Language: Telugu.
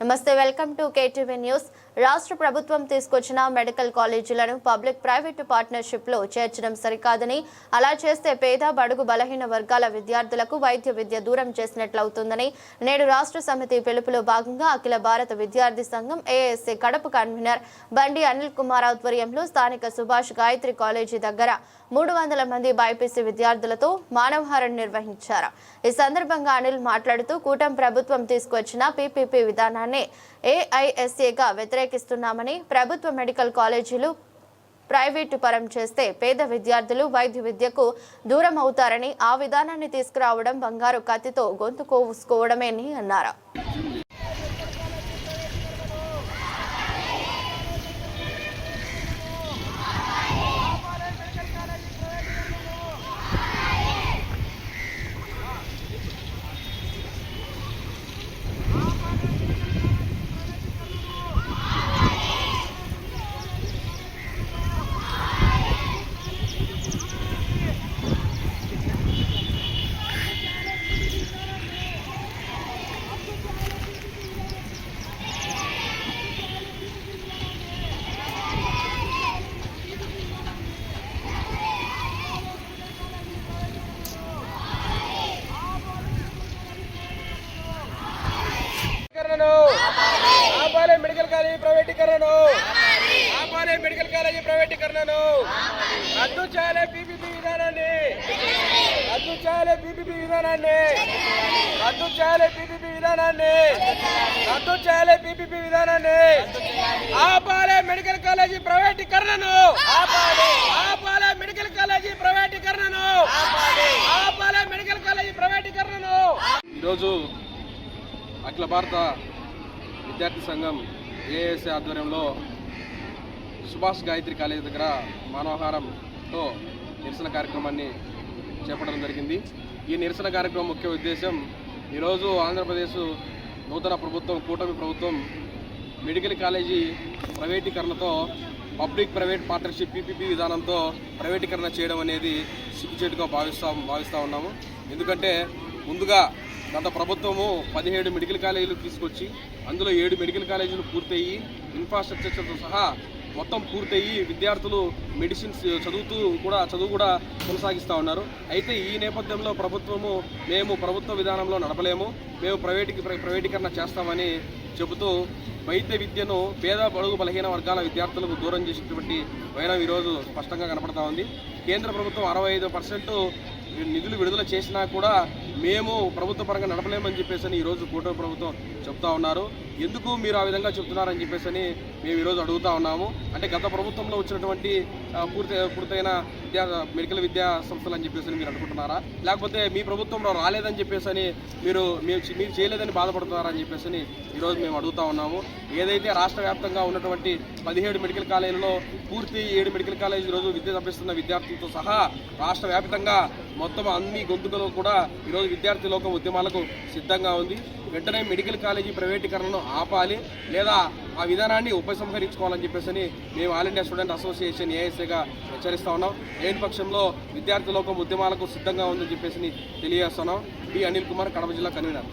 నమస్తే వెల్కమ్ టు కేటీవీ న్యూస్ రాష్ట్ర ప్రభుత్వం తీసుకొచ్చిన మెడికల్ కాలేజీలను పబ్లిక్ ప్రైవేటు పార్ట్నర్షిప్లో చేర్చడం సరికాదని అలా చేస్తే పేద బడుగు బలహీన వర్గాల విద్యార్థులకు వైద్య విద్య దూరం చేసినట్లవుతుందని నేడు రాష్ట్ర సమితి పిలుపులో భాగంగా అఖిల భారత విద్యార్థి సంఘం ఏఎస్సీ కడప కన్వీనర్ బండి అనిల్ కుమార్ ఆధ్వర్యంలో స్థానిక సుభాష్ గాయత్రి కాలేజీ దగ్గర మూడు వందల మంది బైపీసీ విద్యార్థులతో మానవహారం నిర్వహించారు. ఈ సందర్భంగా అనిల్ మాట్లాడుతూ కూటం ప్రభుత్వం తీసుకొచ్చిన పీపీపీ విధానాన్ని ఏఐఎస్ఏగా వ్యతిరేక వ్యతిరేకిస్తున్నామని ప్రభుత్వ మెడికల్ కాలేజీలు ప్రైవేటు పరం చేస్తే పేద విద్యార్థులు వైద్య విద్యకు దూరం అవుతారని ఆ విధానాన్ని తీసుకురావడం బంగారు కత్తితో గొంతు కోసుకోవడమేని అన్నారు ప్రైవేటీకరణను ఆపాలి మెడికల్ కాలేజీ ప్రైవేటీకరణను ఆపాలి మెడికల్ కాలేజీ ప్రైవేటీకరణను. రద్దు చేయాలి పీపీపీ విధానాన్ని. రద్దు చేయాలి పీపీపీ విధానాన్ని. రద్దు చేయాలి పీపీపీ విధానాన్ని. రద్దు చేయాలి పీపీపీ విధానాన్ని. ఆపాలి మెడికల్ కాలేజీ ప్రైవేటీకరణను. ఆపాలి ఆపాలి మెడికల్ కాలేజీ ప్రైవేటీకరణను. ఆపాలి మెడికల్ కాలేజీ ప్రైవేటీకరణను. ఈరోజు అఖిల భారత విద్యార్థి సంఘం ఏఎస్ఏ ఆధ్వర్యంలో సుభాష్ గాయత్రి కాలేజీ దగ్గర మానవహారంతో నిరసన కార్యక్రమాన్ని చేపట్టడం జరిగింది. ఈ నిరసన కార్యక్రమం ముఖ్య ఉద్దేశం ఈరోజు ఆంధ్రప్రదేశ్ నూతన ప్రభుత్వం కూటమి ప్రభుత్వం మెడికల్ కాలేజీ ప్రైవేటీకరణతో పబ్లిక్ ప్రైవేట్ పార్ట్నర్షిప్ పీపీపీ విధానంతో ప్రైవేటీకరణ చేయడం అనేది సిగ్గుచేటుగా భావిస్తా భావిస్తూ ఉన్నాము. ఎందుకంటే ముందుగా గత ప్రభుత్వము పదిహేడు మెడికల్ కాలేజీలు తీసుకొచ్చి అందులో ఏడు మెడికల్ కాలేజీలు పూర్తయ్యి ఇన్ఫ్రాస్ట్రక్చర్తో సహా మొత్తం పూర్తయ్యి విద్యార్థులు మెడిసిన్స్ చదువుతూ కూడా చదువు కూడా కొనసాగిస్తూ ఉన్నారు. అయితే ఈ నేపథ్యంలో ప్రభుత్వము మేము ప్రభుత్వ విధానంలో నడపలేము. మేము ప్రైవేటుకి ప్రైవేటీకరణ చేస్తామని చెబుతూ వైద్య విద్యను పేద బడుగు బలహీన వర్గాల విద్యార్థులకు దూరం చేసేటువంటి వైనం ఈరోజు స్పష్టంగా కనపడతా ఉంది. కేంద్ర ప్రభుత్వం అరవై ఐదు పర్సెంట్ నిధులు విడుదల చేసినా కూడా మేము ప్రభుత్వ పరంగా నడపలేమని చెప్పేసి అని ఈరోజు కూటమి ప్రభుత్వం చెప్తా ఉన్నారు. ఎందుకు మీరు ఆ విధంగా చెప్తున్నారని చెప్పేసి అని మేము ఈరోజు అడుగుతా ఉన్నాము. అంటే గత ప్రభుత్వంలో వచ్చినటువంటి పూర్తి పూర్తయిన విద్యా మెడికల్ విద్యా సంస్థలు అని చెప్పేసి అని మీరు అనుకుంటున్నారా? లేకపోతే మీ ప్రభుత్వంలో రాలేదని చెప్పేసి అని మీరు మీరు మీరు చేయలేదని బాధపడుతున్నారని చెప్పేసి అని ఈరోజు మేము అడుగుతా ఉన్నాము. ఏదైతే రాష్ట్ర వ్యాప్తంగా ఉన్నటువంటి పదిహేడు మెడికల్ కాలేజీలో పూర్తి ఏడు మెడికల్ కాలేజీ ఈరోజు విద్య తప్పిస్తున్న విద్యార్థులతో సహా రాష్ట్ర వ్యాప్తంగా మొత్తం అన్ని గొంతుకలో కూడా ఈరోజు విద్యార్థి లోకం ఉద్యమాలకు సిద్ధంగా ఉంది. వెంటనే మెడికల్ కాలేజీ ప్రైవేటీకరణను ఆపాలి లేదా ఆ విధానాన్ని ఉపసంహరించుకోవాలని చెప్పేసి మేము ఆల్ ఇండియా స్టూడెంట్ అసోసియేషన్ ఏఎస్ఏగా హెచ్చరిస్తా ఉన్నాం. లేని పక్షంలో విద్యార్థి లోకం ఉద్యమాలకు సిద్ధంగా ఉందని చెప్పేసి తెలియజేస్తున్నాం డి అనిల్ కుమార్ కడప జిల్లా కన్వీనర్.